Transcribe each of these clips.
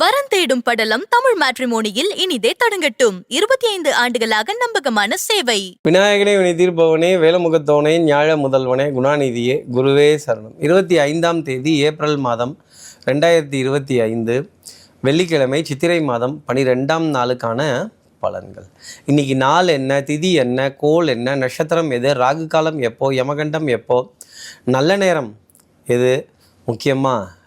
வரன் தேடும் படலம் தமிழ் மேட்ரிமோனியில் இனிதே தொடங்கட்டும். இருபத்தி ஐந்து ஆண்டுகளாக நம்பகமான சேவை. விநாயகனே வினை தீர்ப்பவனே வேலமுகத்தோனே ஞாழ முதல்வனே குணாநிதியே குருவே சரணம். இருபத்தி ஐந்தாம் தேதி ஏப்ரல் மாதம் ரெண்டாயிரத்தி இருபத்தி ஐந்து வெள்ளிக்கிழமை சித்திரை மாதம் பனிரெண்டாம் நாளுக்கான பலன்கள். இன்னைக்கு நாள் என்ன திதி என்ன கோள் என்ன நட்சத்திரம் எது ராகு காலம் எப்போ யமகண்டம் எப்போ நல்ல நேரம் எது முக்கியமாக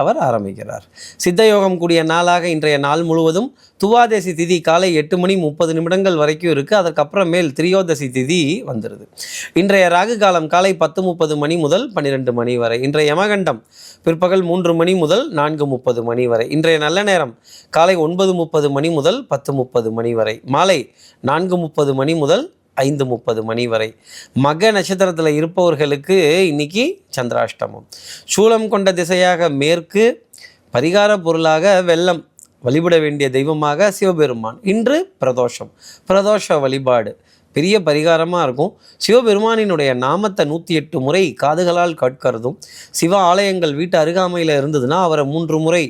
அவர் ஆரம்பிக்கிறார். சித்தயோகம் கூடிய நாளாக இன்றைய நாள் முழுவதும் துவாதசி திதி காலை எட்டு மணி முப்பது நிமிடங்கள் வரைக்கும் இருக்குது அதற்கப்புறமேல் திரியோதசி திதி வந்துடுது இன்றைய ராகு காலம் காலை பத்து முப்பது மணி முதல் பன்னிரெண்டு மணி வரை. இன்றைய யமகண்டம் பிற்பகல் மூன்று மணி முதல் நான்கு முப்பது மணி வரை. இன்றைய நல்ல நேரம் காலை ஒன்பது முப்பது மணி முதல் பத்து முப்பது மணி வரை. மாலை நான்கு முப்பது மணி முதல் ஐந்து முப்பது மணி வரை. மக நட்சத்திரத்தில் இருப்பவர்களுக்கு இன்னைக்கு சந்திராஷ்டமம். சூலம் கொண்ட திசையாக மேற்கு பரிகார பொருளாக வெள்ளம். வழிபட வேண்டிய தெய்வமாக சிவபெருமான். இன்று பிரதோஷம். பிரதோஷ வழிபாடு. பெரிய பரிகாரமாக இருக்கும். சிவபெருமானினுடைய நாமத்தை நூற்றி எட்டு முறை காதுகளால் கற்கிறதும் சிவ ஆலயங்கள் வீட்டு அருகாமையில் இருந்ததுன்னா அவரை மூன்று முறை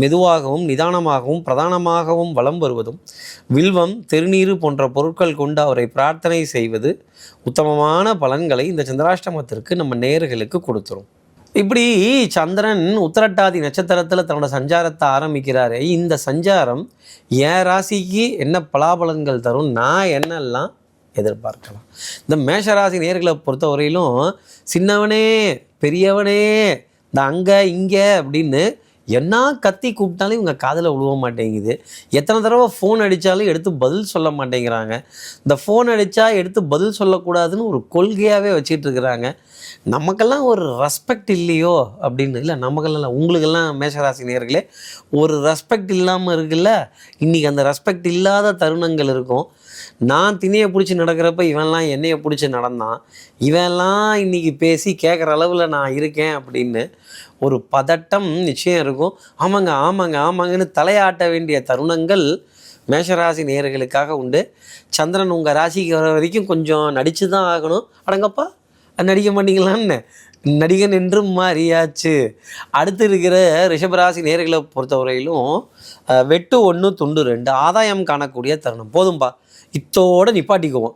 மெதுவாகவும் நிதானமாகவும் பிரதானமாகவும் வலம் வருவதும் வில்வம் திருநீறு போன்ற பொருட்கள் கொண்டு அவரை பிரார்த்தனை செய்வது உத்தமமான பலன்களை இந்த சந்திராஷ்டமத்திற்கு நம்ம நேர்களுக்கு கொடுத்துரும். இப்படி சந்திரன் உத்தரட்டாதி நட்சத்திரத்தில் தன்னோட சஞ்சாரத்தை ஆரம்பிக்கிறாரு இந்த சஞ்சாரம் என் ராசிக்கு என்ன பலாபலன்கள் தரும் நான் என்னெல்லாம் எதிர்பார்க்கலாம்? இந்த மேஷராசி நேர்களை பொறுத்தவரையிலும் சின்னவனே பெரியவனே இந்த அங்கே இங்கே அப்படின்னு என்ன கத்தி கூப்பிட்டாலும் இவங்க காதில் விழுவ மாட்டேங்குது. எத்தனை தடவை ஃபோன் அடித்தாலும் எடுத்து பதில் சொல்ல மாட்டேங்கிறாங்க. இந்த ஃபோன் அடித்தா எடுத்து பதில் சொல்லக்கூடாதுன்னு ஒரு கொள்கையாகவே வச்சுட்டு இருக்கிறாங்க நமக்கெல்லாம் ஒரு ரெஸ்பெக்ட் இல்லையோ அப்படின்னு இல்லை நமக்கெல்லாம் இல்லை உங்களுக்கெல்லாம் மேஷராசி நேர்களே ஒரு ரெஸ்பெக்ட் இல்லாமல் இருக்குல்ல? இன்றைக்கி அந்த ரெஸ்பெக்ட் இல்லாத தருணங்கள் இருக்கும். நான் திணையை பிடிச்சி நடக்கிறப்ப இவன்லாம் என்னையை பிடிச்சி நடந்தான். இவெல்லாம் இன்னைக்கு பேசி கேட்குற அளவில் நான் இருக்கேன் அப்படின்னு ஒரு பதட்டம் நிச்சயம் இருக்கும். ஆமாங்க ஆமாங்க ஆமாங்கன்னு தலையாட்ட வேண்டிய தருணங்கள் மேஷராசி நேர்களுக்காக உண்டு. சந்திரன் உங்கள் ராசிக்கு வர வரைக்கும் கொஞ்சம் நடித்து தான் ஆகணும். அடங்கப்பா நடிக்க மாட்டீங்களான்னு? நடிகன் என்றும் மாறியாச்சு. அடுத்து இருக்கிற ரிஷபராசி நேர்களை பொறுத்தவரையிலும் வெட்டு ஒன்று துண்டு ரெண்டு ஆதாயம் காணக்கூடிய தருணம். போதும்பா. இத்தோட நிப்பாட்டிக்குவோம்.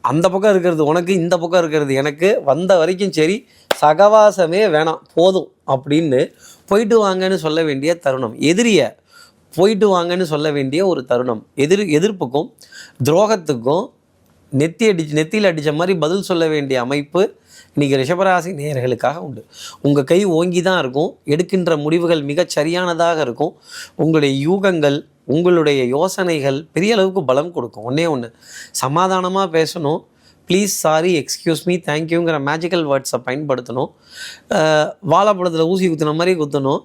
அந்த பக்கம் இருக்கிறது உனக்கு இந்த பக்கம் இருக்கிறது எனக்கு. வந்த வரைக்கும் சரி சகவாசமே வேணாம் போதும் அப்படின்னு போயிட்டு வாங்கன்னு சொல்ல வேண்டிய தருணம். எதிரியை போயிட்டு வாங்கன்னு சொல்ல வேண்டிய ஒரு தருணம். எதிர் எதிர்ப்புக்கும் துரோகத்துக்கும் நெத்தி அடிச்சு நெத்தியில் அடித்த மாதிரி பதில் சொல்ல வேண்டிய அமைப்பு இன்றைக்கி ரிஷபராசி நேயர்களுக்காக உண்டு. உங்கள் கை ஓங்கி தான் இருக்கும். எடுக்கின்ற முடிவுகள் மிகச் சரியானதாக இருக்கும். உங்களுடைய யூகங்கள் உங்களுடைய யோசனைகள் பெரிய அளவுக்கு பலம் கொடுக்கும். ஒன்றே ஒன்று சமாதானமாக பேசணும். ப்ளீஸ் சாரி எக்ஸ்கியூஸ் மீ தேங்க்யூங்கிற மேஜிக்கல் வேர்ட்ஸை பயன்படுத்தணும். வாழைப்பழத்தில் ஊசி குத்துன மாதிரி குத்தணும்.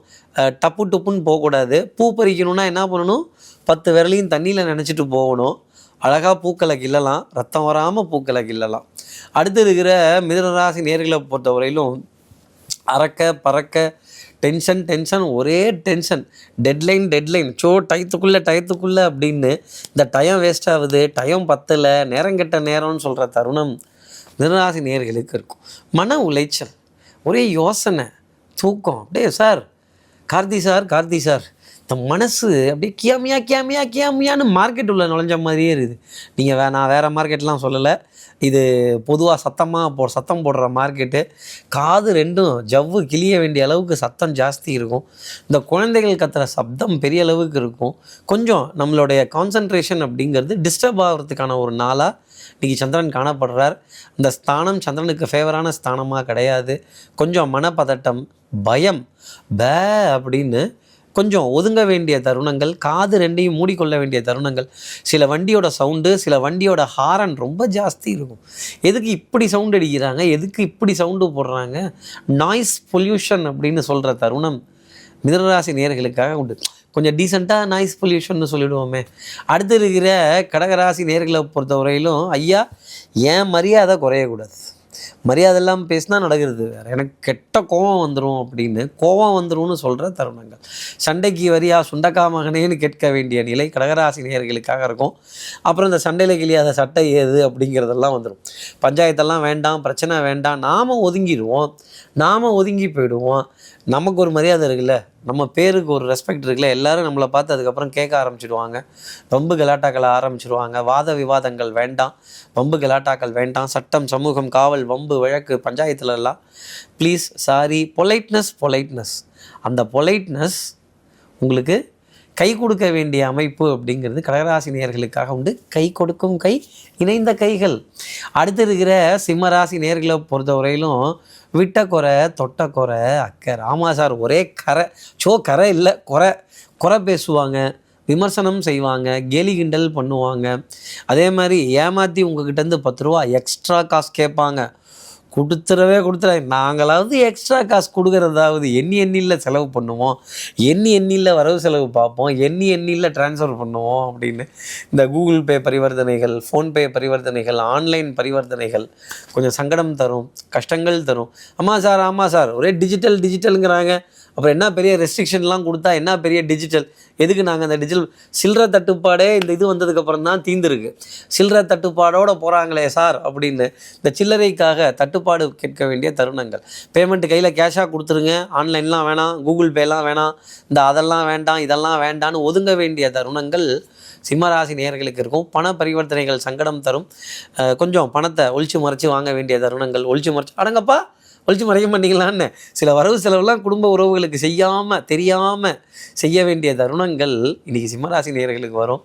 டப்பு டப்புன்னு போகக்கூடாது. பூ பறிக்கணும்னா என்ன பண்ணணும்? பத்து விரலையும் தண்ணியில் நினச்சிட்டு போகணும். அழகாக பூக்களை கிள்ளலாம். ரத்தம் வராமல் பூக்களை கிள்ளலாம். அடுத்து இருக்கிற மிதனராசி நேர்களை பொறுத்தவரையிலும் அறக்க பறக்க டென்ஷன் டென்ஷன் ஒரே டென்ஷன். Deadline deadline. சோ டயத்துக்குள்ளே டயத்துக்குள்ளே அப்படின்னு இந்த டயம் வேஸ்ட் ஆகுது டயம் பத்தலை நேரம் கெட்ட நேரம்னு சொல்கிற தருணம் நிராசி நேர்களுக்கு இருக்கும். மன உளைச்சல் ஒரே யோசனை தூக்கம். அப்படியே sir Karthi sir Karthi sir. இந்த மனசு அப்படியே கியாமியா கியாமியா கியாமியான்னு மார்க்கெட் உள்ள நுழைஞ்ச மாதிரியே இருக்குது. நீங்கள் வே நான் வேறு மார்க்கெட்லாம் சொல்லலை. இது பொதுவாக சத்தமாக போ சத்தம் போடுற மார்க்கெட்டு காது ரெண்டும் ஜவ்வு கிளிய வேண்டிய அளவுக்கு சத்தம் ஜாஸ்தி இருக்கும். இந்த குழந்தைகள் கத்துற சப்தம் பெரிய அளவுக்கு இருக்கும். கொஞ்சம் நம்மளுடைய கான்சன்ட்ரேஷன் அப்படிங்கிறது டிஸ்டர்ப் ஆகிறதுக்கான ஒரு நாளாக இன்றைக்கி சந்திரன் காணப்படுறார். இந்த ஸ்தானம் சந்திரனுக்கு ஃபேவரான ஸ்தானமாக கிடையாது. கொஞ்சம் மனப்பதட்டம் பயம் பே அப்படின்னு கொஞ்சம் ஒதுங்க வேண்டிய தருணங்கள் காது ரெண்டையும் மூடிக்கொள்ள வேண்டிய தருணங்கள். சில வண்டியோட சவுண்டு சில வண்டியோட ஹாரன் ரொம்ப ஜாஸ்தி இருக்கும். எதுக்கு இப்படி சவுண்டு அடிக்கிறாங்க? எதுக்கு இப்படி சவுண்டு போடுறாங்க? நாய்ஸ் பொல்யூஷன் அப்படின்னு சொல்கிற தருணம் மிதனராசி நேர்களுக்காக உண்டு. கொஞ்சம் டீசெண்டாக நாய்ஸ் பொல்யூஷன் சொல்லிடுவோமே. அடுத்து இருக்கிற கடகராசி நேர்களை பொறுத்தவரையிலும் ஐயா ஏன் மரியாதை குறையக்கூடாது? மரியாதை இல்லாமல் பேசினா நடக்கிறது வேறு. எனக்கு கெட்ட கோவம் வந்துடும் அப்படின்னு கோவம் வந்துரும்னு சொல்கிற தருணங்கள். சண்டைக்கு வரியா சுண்டக்கா மகனேன்னு கேட்க வேண்டிய நிலை கடகராசி நேர்களுக்காக இருக்கும். அப்புறம் இந்த சண்டையில் கிளியாத சட்டை ஏது அப்படிங்கிறதெல்லாம் வந்துடும் பஞ்சாயத்தெல்லாம் வேண்டாம் பிரச்சனை வேண்டாம் நாம் ஒதுங்கிடுவோம். நாம் ஒதுங்கி போயிடுவோம். நமக்கு ஒரு மரியாதை இருக்குல்ல. நம்ம பேருக்கு ஒரு ரெஸ்பெக்ட் இருக்குல்ல. எல்லாரும் நம்மளை பார்த்து அதுக்கப்புறம் கேட்க ஆரம்பிச்சிடுவாங்க. வம்பு கலாட்டாக்களை ஆரம்பிச்சிடுவாங்க. வாத விவாதங்கள் வேண்டாம். வம்பு கலாட்டாக்கள் வேண்டாம். சட்டம் சமூகம் காவல் வம்பு வழக்கு பஞ்சாயத்துல எல்லாம் ப்ளீஸ் சாரி பொலைட்னஸ் பொலைட்னஸ் அந்த பொலைட்னஸ் உங்களுக்கு கை கொடுக்க வேண்டிய அமைப்பு அப்படிங்கிறது கடகராசி நேர்களுக்காக உண்டு. கை கொடுக்கும் கை இணைந்த கைகள். அடுத்து இருக்கிற சிம்மராசி நேர்களை பொறுத்தவரையிலும் விட்ட குறை தொட்ட குறை அக்கறை. ஆமாம் சார் ஒரே கரை சோ கரை இல்லை குறை. குறை பேசுவாங்க விமர்சனம் செய்வாங்க கேலி கிண்டல் பண்ணுவாங்க. அதே மாதிரி ஏமாற்றி உங்ககிட்டேருந்து பத்து ரூபா எக்ஸ்ட்ரா காசு கேட்பாங்க. கொடுத்துடவே கொடுத்துட நாங்களாவது எக்ஸ்ட்ரா காசு கொடுக்குறதாவது எண்ணி எண்ணியில் செலவு பண்ணுவோம். எண்ணி எண்ணியில் வரவு செலவு பார்ப்போம். எண்ணி எண்ணியில் ட்ரான்ஸ்ஃபர் பண்ணுவோம் அப்படின்னு இந்த கூகுள் பே பரிவர்த்தனைகள் ஃபோன்பே பரிவர்த்தனைகள் ஆன்லைன் பரிவர்த்தனைகள் கொஞ்சம் சங்கடம் தரும் கஷ்டங்கள் தரும். ஆமாம் சார் ஆமாம் சார். ஒரே டிஜிட்டல் டிஜிட்டலுங்கிறாங்க அப்புறம் என்ன பெரிய ரெஸ்ட்ரிக்ஷன்லாம் கொடுத்தா என்ன பெரிய டிஜிட்டல் எதுக்கு நாங்கள் அந்த டிஜிட்டல் சில்லற தட்டுப்பாடே இந்த இது வந்ததுக்கப்புறம் தான் தீந்துருக்கு சில்லற தட்டுப்பாடோட போகிறாங்களே சார் அப்படின்னு இந்த சில்லறைக்காக தட்டுப்பாடு கேட்க வேண்டிய தருணங்கள். பேமெண்ட் கையில் கேஷாக கொடுத்துருங்க. ஆன்லைன்லாம் வேணாம். கூகுள் பேலாம் வேணாம். இந்த அதெல்லாம் வேண்டாம் இதெல்லாம் வேண்டான்னு ஒதுங்க வேண்டிய தருணங்கள் சிம்மராசி நேர்களுக்கு இருக்கும். பண பரிவர்த்தனைகள் சங்கடம் தரும். கொஞ்சம் பணத்தை ஒழிச்சு மறைச்சு வாங்க வேண்டிய தருணங்கள் ஒழிச்சு மறைச்சு. அடங்கப்பா! ஒழிச்சு மறைக்க மாட்டீங்களான்னு. சில வரவு செலவுலாம் குடும்ப உறவுகளுக்கு செய்யாமல் தெரியாமல் செய்ய வேண்டிய தருணங்கள் இன்றைக்கி சிம்மராசி நேர்களுக்கு வரும்.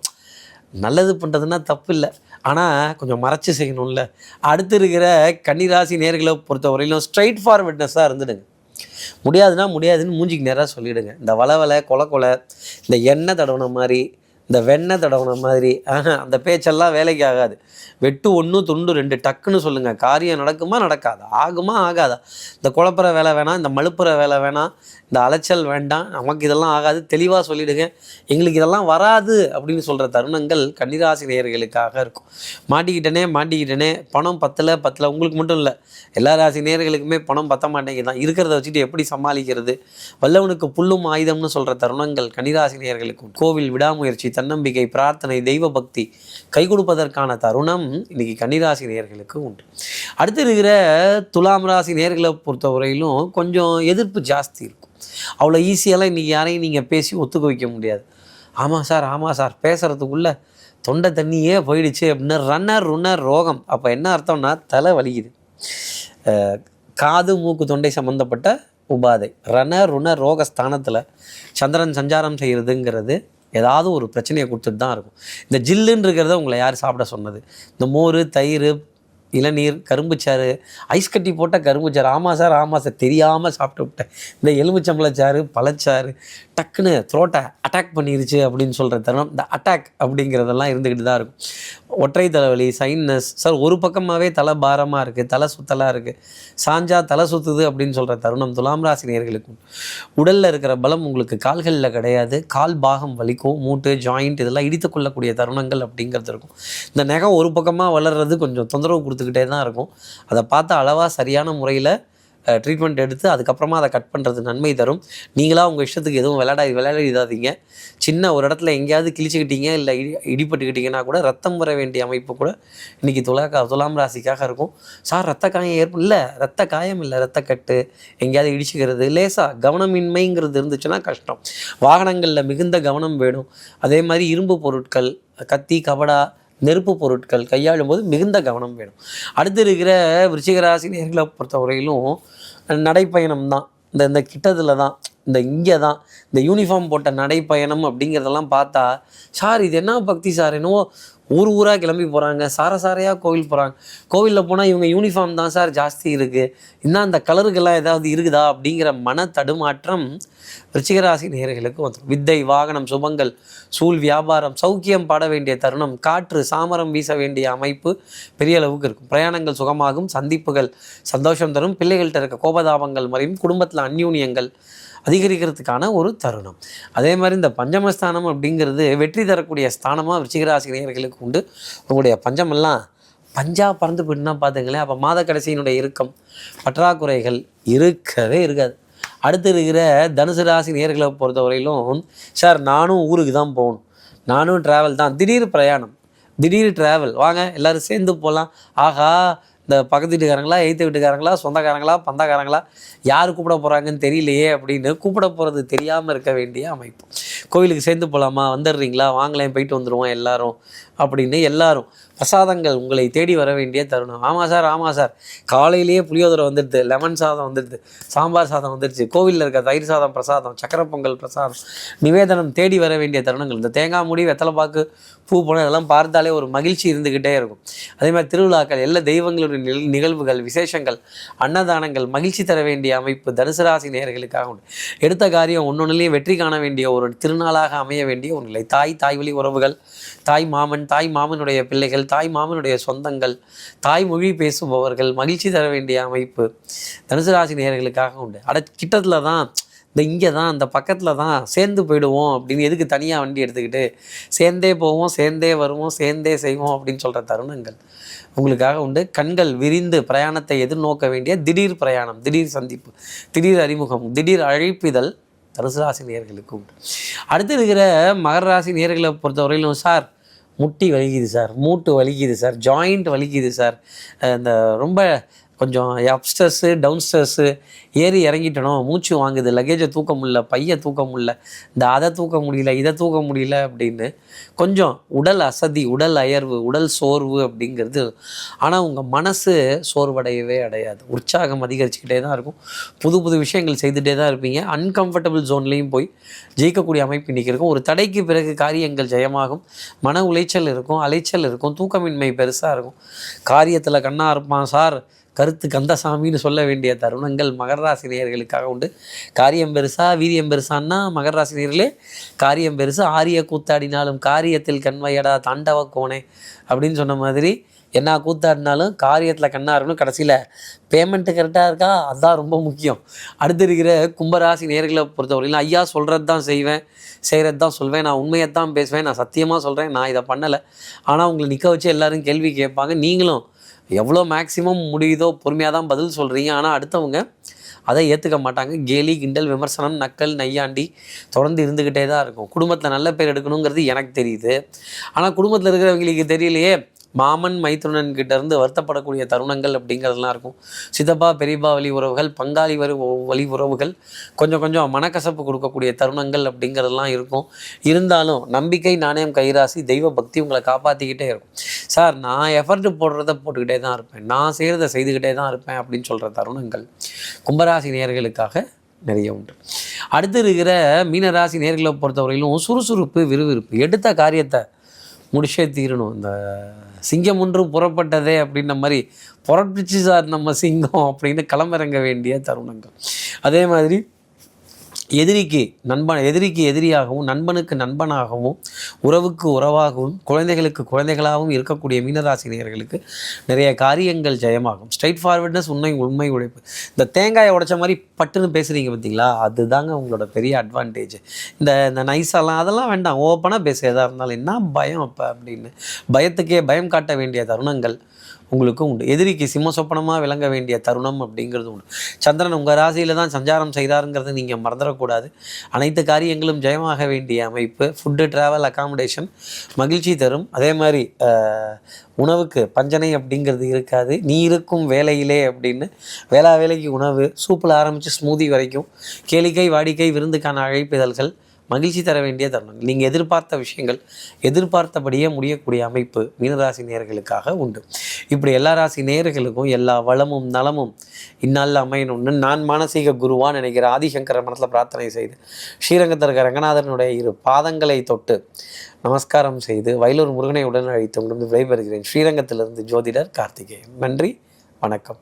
நல்லது பண்ணுறதுன்னா தப்பு இல்லை. ஆனால் கொஞ்சம் மறைச்சி செய்யணும்ல. அடுத்து இருக்கிற கன்னிராசி நேர்களை பொறுத்தவரையிலும் ஸ்ட்ரைட் ஃபார்வர்ட்னஸாக இருந்துடுங்க. முடியாதுன்னா முடியாதுன்னு மூஞ்சிக்கு நேராக சொல்லிவிடுங்க இந்த வளவலை கொலை கொலை இந்த எண்ணெய் தடவுன மாதிரி இந்த வெண்ணெய் தடவுன மாதிரி. அந்த பேச்செல்லாம் வேலைக்கு ஆகாது. வெட்டு ஒன்று துண்டு ரெண்டு டக்குன்னு சொல்லுங்கள் காரியம் நடக்குமா நடக்காதா? ஆகுமா ஆகாதா? இந்த குழப்புற வேலை வேணாம் இந்த மழுப்புற வேலை வேணாம் இந்த அலைச்சல் வேண்டாம் நமக்கு இதெல்லாம் ஆகாது. தெளிவாக சொல்லிவிடுங்க எங்களுக்கு இதெல்லாம் வராது அப்படின்னு சொல்கிற தருணங்கள் கன்னிராசினியர்களுக்காக இருக்கும். மாட்டிக்கிட்டனே மாட்டிக்கிட்டனே பணம் பத்தில் பத்தில் உங்களுக்கு மட்டும் இல்லை. எல்லா ராசி நேயர்களுக்குமே பணம் பத்த மாட்டேங்குது. தான் இருக்கிறத வச்சுட்டு எப்படி சமாளிக்கிறது? வல்லவனுக்கு புல்லும் ஆயுதம்னு சொல்கிற தருணங்கள் கன்னிராசினியர்களுக்கும் கோவில் விடாமுயற்சி தன்னம்பிக்கை பிரார்த்தனை தெய்வ பக்தி கை கொடுப்பதற்கான தருணம் இன்னைக்கு கன்னிராசி நேர்களுக்கு உண்டு. அடுத்து இருக்கிற துலாம் ராசி நேர்களை பொறுத்தவரையிலும் கொஞ்சம் எதிர்ப்பு ஜாஸ்தி இருக்கும். அவ்வளோ ஈஸியெல்லாம் இன்றைக்கி யாரையும் நீங்கள் பேசி ஒத்துக்க வைக்க முடியாது. ஆமாம் சார் ஆமாம் சார் பேசுகிறதுக்குள்ளே தொண்டை தண்ணியே போயிடுச்சு அப்படின்னா ரன்னர் ருன்னர் ரோகம். அப்போ என்ன அர்த்தம்னா தலை வலிக்குது. காது மூக்கு தொண்டை சம்மந்தப்பட்ட உபாதை. ரண ருண ரோக ஸ்தானத்தில் சந்திரன் சஞ்சாரம் செய்கிறதுங்கிறது ஏதாவது ஒரு பிரச்சனையை கொடுத்துட்டு தான் இருக்கும். இந்த ஜில்லுன்னு இருக்கிறத உங்களை யார் சாப்பிட சொன்னது? இந்த மோர் தயிர் இளநீர் கரும்புச்சாறு ஐஸ் கட்டி போட்டால் கரும்புச்சாறு ஆமாம் சார் ஆமாம் சார் தெரியாமல் சாப்பிட்டு விட்டேன். இந்த எலுமிச்சம்பழச்சாறு பழச்சாறு டக்குன்னு த்ரோட்டை அட்டாக் பண்ணிருச்சு அப்படின்னு சொல்கிற தருணம். இந்த அட்டாக் அப்படிங்கிறதெல்லாம் இருந்துக்கிட்டு தான் இருக்கும். ஒற்றை தலைவலி சைன்னஸ் சார் ஒரு பக்கமாகவே தலை பாரமாக இருக்குது தலை சுத்தலாக இருக்குது சாஞ்சா தலை சுத்துது அப்படின்னு சொல்கிற தருணம் துலாம் ராசினியர்களுக்கு உடலில் இருக்கிற பலம் உங்களுக்கு கால்களில் கிடையாது. கால் பாகம் வலிக்கும் மூட்டு ஜாயிண்ட் இதெல்லாம் இடித்து கொள்ளக்கூடிய தருணங்கள் அப்படிங்கிறது இருக்கும். இந்த நகம் ஒரு பக்கமாக வளர்கிறது கொஞ்சம் தொந்தரவு கொடுத்துக்கிட்டே தான் இருக்கும். அதை பார்த்து அளவாக சரியான முறையில் ட்ரீட்மெண்ட் எடுத்து அதுக்கப்புறமா அதை கட் பண்ணுறது நன்மை தரும். நீங்களாக உங்கள் இஷ்டத்துக்கு எதுவும் விளையாட விளையாடிடாதீங்க சின்ன ஒரு இடத்துல எங்கேயாவது கிழிச்சிக்கிட்டீங்க இல்லை இடி இடிபட்டுக்கிட்டீங்கன்னா கூட ரத்தம் வர வேண்டிய அமைப்பு கூட இன்றைக்கி துலா துலாம் ராசிக்காக இருக்கும். சார் ரத்த காயம் ஏற்ப இல்லை ரத்த காயம் இல்லை ரத்தக்கட்டு எங்கேயாவது இடிச்சுக்கிறது லேசாக கவனமின்மைங்கிறது இருந்துச்சுன்னா கஷ்டம். வாகனங்களில் மிகுந்த கவனம் வேணும். அதே மாதிரி இரும்பு பொருட்கள் கத்தி கபடா நெருப்பு பொருட்கள் கையாளும் போது மிகுந்த கவனம் வேணும். அடுத்து இருக்கிற விருச்சிகராசினியர்களை பொறுத்த பொறுத்தவரையிலும் நடைப்பயணம் தான். இந்த இந்த கிட்டத்தில் தான் இந்த இங்கே தான் இந்த யூனிஃபார்ம் போட்ட நடைப்பயணம் அப்படிங்கிறதெல்லாம் பார்த்தா சார் இது என்ன பக்தி சார்? என்னவோ ஊர் ஊராக கிளம்பி போகிறாங்க சார சாரையாக கோவில் போகிறாங்க கோவிலில் போனால் இவங்க யூனிஃபார்ம் தான் சார் ஜாஸ்தி இருக்குது இன்னும் அந்த கலருக்கெல்லாம் ஏதாவது இருக்குதா அப்படிங்கிற மன தடுமாற்றம் ரிச்சிகராசி நேர்களுக்கு வந்துடும் வித்தை வாகனம் சுபங்கள் சூழ் வியாபாரம் சௌக்கியம் பாட வேண்டிய தருணம் காற்று சாமரம் வீச வேண்டிய அமைப்பு பெரிய அளவுக்கு இருக்கும். பிரயாணங்கள் சுகமாகும் சந்திப்புகள் சந்தோஷம் தரும் பிள்ளைகள்கிட்ட இருக்க கோபதாபங்கள் மறையும் குடும்பத்தில் அந்யூன்யங்கள் அதிகரிக்கிறதுக்கான ஒரு தருணம். அதே மாதிரி இந்த பஞ்சமஸ்தானம் அப்படிங்கிறது வெற்றி தரக்கூடிய ஸ்தானமாக விருச்சிகராசி நேயர்களுக்கு உண்டு. உங்களுடைய பஞ்சமெல்லாம் பஞ்சா பறந்து போயிட்டுனா பார்த்துங்களேன் அப்போ மாத கடைசியினுடைய இறுக்கம் பற்றாக்குறைகள் இருக்கவே இருக்காது. அடுத்து இருக்கிற தனுசு ராசி நேர்களை பொறுத்தவரையிலும் சார் நானும் ஊருக்கு தான் போகணும். நானும் ட்ராவல் தான். திடீர் பிரயாணம். திடீர் ட்ராவல் வாங்க எல்லாரும் சேர்ந்து போகலாம் ஆகா இந்த பக்கத்து வீட்டுக்காரங்களா எய்த்து வீட்டுக்காரங்களா சொந்தக்காரங்களா பந்தக்காரங்களா யார் கூப்பிட போகிறாங்கன்னு தெரியலையே அப்படின்னு கூப்பிட போகிறது தெரியாமல் இருக்க வேண்டிய அமைப்பு. கோவிலுக்கு சேர்ந்து போகலாமா வந்துடுறீங்களா? வாங்களேன் போயிட்டு வந்துடுவோம் எல்லாரும். அப்படின்னு எல்லாரும். பிரசாதங்கள் உங்களை தேடி வர வேண்டிய தருணம். ஆமாம் சார் ஆமாம் சார். காலையிலேயே புளியோதரை வந்துடுது லெமன் சாதம் வந்துடுது சாம்பார் சாதம் வந்துடுச்சு. கோவிலில் இருக்க தயிர் சாதம் பிரசாதம் சக்கரை பொங்கல் பிரசாதம் நிவேதனம் தேடி வர வேண்டிய தருணங்கள். இந்த தேங்காய் மூடி வெத்தலைப்பாக்கு பூ போன இதெல்லாம் பார்த்தாலே ஒரு மகிழ்ச்சி இருந்துக்கிட்டே இருக்கும். அதே மாதிரி திருவிழாக்கள் எல்லா தெய்வங்களுடைய நிகழ் நிகழ்வுகள் விசேஷங்கள் அன்னதானங்கள் மகிழ்ச்சி தர வேண்டிய அமைப்பு தனுசு ராசி நேர்களுக்காக உண்டு. எடுத்த காரியம் ஒன்னொன்னுலையும் வெற்றி காண வேண்டிய ஒரு திருநாளாக அமைய வேண்டிய ஒரு நிலை. தாய் தாய் வழி உறவுகள் தாய் மாமன் தாய் மாமனுடைய பிள்ளைகள் தாய் மாமனுடைய சொந்தங்கள் தாய் மொழி பேசுபவர்கள் மகிழ்ச்சி தர வேண்டிய அமைப்பு தனுசு ராசி நேர்களுக்காக உண்டு. அட கிட்டத்தில் தான் இந்த இங்கே தான் இந்த பக்கத்தில் தான் சேர்ந்து போயிடுவோம் அப்படின்னு எதுக்கு தனியாக வண்டி எடுத்துக்கிட்டு சேர்ந்தே போவோம் சேர்ந்தே வருவோம் சேர்ந்தே செய்வோம் அப்படின்னு சொல்கிற தருணங்கள் உங்களுக்காக உண்டு. கண்கள் விரிந்து பிரயாணத்தை எதிர்நோக்க வேண்டிய திடீர் பிரயாணம் திடீர் சந்திப்பு திடீர் அறிமுகம் திடீர் அழைப்பிதழ் தனுசு ராசி நேயர்களுக்கு உண்டு அடுத்து இருக்கிற மகர ராசி நேர்களை பொறுத்தவரையிலும் சார் முட்டி வலிக்குது சார். மூட்டு வலிக்குது சார். ஜாயிண்ட் வலிக்குது சார். இந்த ரொம்ப கொஞ்சம் அப்ஸ்டர்ஸு டவுன்ஸ்டர்ஸு ஏறி இறங்கிட்டனோ மூச்சு வாங்குது லக்கேஜை தூக்க முடியல பையை தூக்க முடியல இந்த அதை தூக்க முடியல இதை தூக்க முடியல அப்படின்னு கொஞ்சம் உடல் அசதி உடல் அயர்வு உடல் சோர்வு அப்படிங்கிறது. ஆனால் உங்கள் மனசு சோர்வடையவே அடையாது. உற்சாகம் அதிகரிச்சுக்கிட்டே தான் இருக்கும். புது புது விஷயங்கள் செய்துகிட்டே தான் இருப்பீங்க. அன்கம்ஃபர்டபுள் ஜோன்லேயும் போய் ஜெயிக்கக்கூடிய அமைப்பு இன்றைக்கி இருக்கும். ஒரு தடைக்கு பிறகு காரியங்கள் ஜெயமாகும். மன உளைச்சல் இருக்கும் அலைச்சல் இருக்கும் தூக்கமின்மை பெருசாக இருக்கும். காரியத்தில் கண்ணா இருப்பான் சார். கருத்து கந்தசாமின்னு சொல்ல வேண்டிய தருணங்கள் மகராசி நேயர்களுக்காக உண்டு. காரியம் பெருசா வீரியம் பெருசான்னா மகராசி நேயர்களே காரியம் பெருசு ஆரிய கூத்தாடினாலும் காரியத்தில் கண்வையடா தாண்டவ கோணே அப்படின்னு சொன்ன மாதிரி என்ன கூத்தாடினாலும் காரியத்தில் கண்ணா இருக்கணும் கடைசியில் பேமெண்ட்டு கரெக்டாக இருக்கா? அதுதான் ரொம்ப முக்கியம். அடுத்து இருக்கிற கும்பராசி நேர்களை பொறுத்தவரையிலும் ஐயா சொல்கிறது தான் செய்வேன். செய்கிறது தான் சொல்வேன். நான் உண்மையை தான் பேசுவேன். நான் சத்தியமாக சொல்கிறேன் நான் இதை பண்ணலை. ஆனால் உங்களை நிற்க வச்சு எல்லோரும் கேள்வி கேட்பாங்க. நீங்களும் எவ்வளோ மேக்ஸிமம் முடியுதோ பொறுமையாக தான் பதில் சொல்கிறீங்க ஆனால் அடுத்தவங்க அதை ஏற்றுக்க மாட்டாங்க. கேலி கிண்டல் விமர்சனம் நக்கல் நையாண்டி தொடர்ந்து இருந்துக்கிட்டே தான் இருக்கும். குடும்பத்தில் நல்ல பேர் எடுக்கணுங்கிறது எனக்கு தெரியுது. ஆனால் குடும்பத்தில் இருக்கிறவங்களுக்கு தெரியலையே மாமன் மைத்துனன் கிட்ட இருந்து வருத்தப்படக்கூடிய தருணங்கள் அப்படிங்கிறதுலாம் இருக்கும். சித்தப்பா பெரியப்பா வழி உறவுகள் பங்காளி வரி வழி உறவுகள் கொஞ்சம் கொஞ்சம் மனக்கசப்பு கொடுக்கக்கூடிய தருணங்கள் அப்படிங்கிறதெல்லாம் இருக்கும். இருந்தாலும் நம்பிக்கை நாணயம் கைராசி தெய்வ பக்தி உங்களை காப்பாற்றிக்கிட்டே இருக்கும். சார் நான் எஃபர்ட் போடுறத போட்டுக்கிட்டே தான் இருப்பேன். நான் செய்கிறத செய்துக்கிட்டே தான் இருப்பேன் அப்படின்னு சொல்கிற தருணங்கள் கும்பராசி நேர்களுக்காக நிறைய உண்டு. அடுத்து இருக்கிற மீனராசி நேர்களை பொறுத்தவரையிலும் சுறுசுறுப்பு விறுவிறுப்பு. எடுத்த காரியத்தை முடிச்சே தீரணும். இந்த சிங்கம் ஒன்று புறப்பட்டதே அப்படின்ன மாதிரி புறப்பிச்சு சார் நம்ம சிங்கம் அப்படின்னு களமிறங்க வேண்டிய தருணங்கள். அதே மாதிரி எதிரிக்கு நண்பன் எதிரிக்கு எதிரியாகவும் நண்பனுக்கு நண்பனாகவும் உறவுக்கு உறவாகவும் குழந்தைகளுக்கு குழந்தைகளாகவும் இருக்கக்கூடிய மீனராசி நேயர்களுக்கு நிறைய காரியங்கள் ஜெயமாகும். ஸ்ட்ரைட் ஃபார்வர்ட்னஸ் உண்மை உண்மை உழைப்பு. இந்த தேங்காயை உடைச்ச மாதிரி பட்டுன்னு பேசுகிறீங்க பார்த்தீங்களா? அதுதாங்க உங்களோட பெரிய அட்வான்டேஜ் இந்த இந்த நைஸாலாம் அதெல்லாம் வேண்டாம். ஓப்பனாக பேச. எதாக இருந்தாலும் என்ன பயம் அப்போ அப்படின்னு. பயத்துக்கே பயம் காட்ட வேண்டிய தருணங்கள். உங்களுக்கும் உண்டு. எதிரிக்கு சிம்ம சொப்பனமாக விளங்க வேண்டிய தருணம் அப்படிங்கிறது உண்டு. சந்திரன் உங்கள் ராசியில் தான் சஞ்சாரம் செய்கிறாருங்கிறத நீங்கள் மறந்துடக்கூடாது. அனைத்து காரியங்களும் ஜெயமாக வேண்டிய அமைப்பு ஃபுட்டு ட்ராவல் அகாமடேஷன் மகிழ்ச்சி தரும். அதே மாதிரி உணவுக்கு பஞ்சனை அப்படிங்கிறது இருக்காது. நீ இருக்கும் வேலையிலே அப்படின்னு வேளா வேலைக்கு உணவு சூப்பில் ஆரம்பித்து ஸ்மூதி வரைக்கும் கேளிக்கை வாடிக்கை விருந்துக்கான அழைப்பிதழ்கள் மகிழ்ச்சி தர வேண்டிய தருணங்கள் நீங்கள் எதிர்பார்த்த விஷயங்கள் எதிர்பார்த்தபடியே முடியக்கூடிய அமைப்பு மீனராசி நேயர்களுக்காக உண்டு. இப்படி எல்லா ராசி நேயர்களுக்கும் எல்லா வளமும் நலமும் இந்நாளில் அமையணும்னு நான் மானசீக குருவா நினைக்கிற ஆதிசங்கர மனத்தில் பிரார்த்தனை செய்து ஸ்ரீரங்கத்தில் இருக்கிற ரங்கநாதனுடைய இரு பாதங்களை தொட்டு நமஸ்காரம் செய்து வயலூர் முருகனை உடன் அழைத்து உங்களுக்கு விடைபெறுகிறேன். ஸ்ரீரங்கத்திலிருந்து ஜோதிடர் கார்த்திகேயன். நன்றி வணக்கம்.